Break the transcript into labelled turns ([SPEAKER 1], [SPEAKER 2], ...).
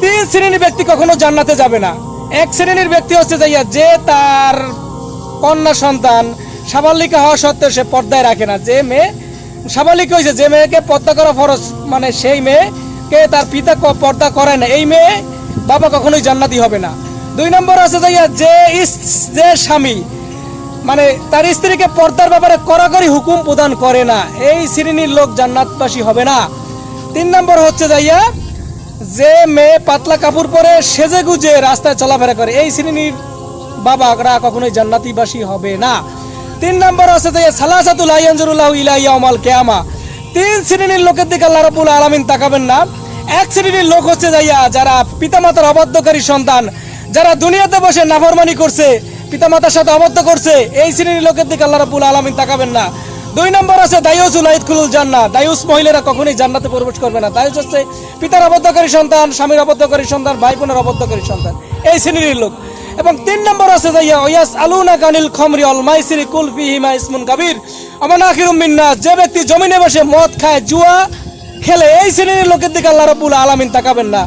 [SPEAKER 1] তিন শ্রেণির ব্যক্তি কখনো জান্নাতে যাবে না। এক শ্রেণির ব্যক্তি হচ্ছে যাইয়া যে তার কন্যা সন্তান সাবালিকা হওয়া সত্ত্বেও সে পর্দায় রাখে না। যে মেয়ে সাবালিকা হয়েছে যে মেয়েকে পর্দা করা ফরজ মানে সেই মেয়েকে তার পিতা পর্দা করে না। এই মেয়ে বাবা কখনোই জান্নাতি হবে না। দুই নম্বর আছে যাইয়া যে যে স্বামী মানে তার স্ত্রীকে পর্দার ব্যাপারে কড়াকড়ি হুকুম প্রদান করে না। এই শ্রেণির লোক জান্নাতবাসী হবে না। তিন নম্বর হচ্ছে যাইয়া যে মেয়ে পাতলা কাপড় পরে সেজে গুজে রাস্তায় চলাফেরা করে, এই শ্রেণির বাবারা কখনোই জান্নাতিবাসী হবে না। তিন নম্বর আছে যে, সালাসাতুল আইয়ানজুরুল্লাহ ইলাইয়া ওমাল কেয়ামা। তিন শ্রেণির লোকের দিকে আল্লাহ রাব্বুল আলামিন তাকাবেন না। এক শ্রেণির লোক হচ্ছে যাইয়া, যারা পিতামাতার অবাধ্যকারী সন্তান, যারা দুনিয়াতে বসে নাফরমানি করছে, পিতামাতার সাথে অবদ্ধ করছে, এই শ্রেণির লোকের দিকে আল্লাহ রাব্বুল আলামিন তাকাবেন না। দুই নম্বর আছে দায়ুসুল আইদকুলুল জান্নাহ দায়ুস মহিলারা কখনোই জান্নাতে প্রবেশ করবে না। দায়ুস হচ্ছে পিতার অবদ্ধকারী সন্তান, স্বামীর অবদ্ধকারী সন্তান ভাই বোনের অবদ্ধকারী সন্তান। এই শ্রেণির লোক। এবং তিন নম্বর আছে যাইয়া ওয়াস আলুনা কানিল খমরি অল মাইসিরি কুল ফিহিমা ইসমুন কাবির আমান আখিরুম মিন্না। যে ব্যক্তি জমিনে বসে মদ খায়, জুয়া খেলে, এই শ্রেণির লোকের দিকে আল্লাহ রাব্বুল আলামিন তাকাবেন না।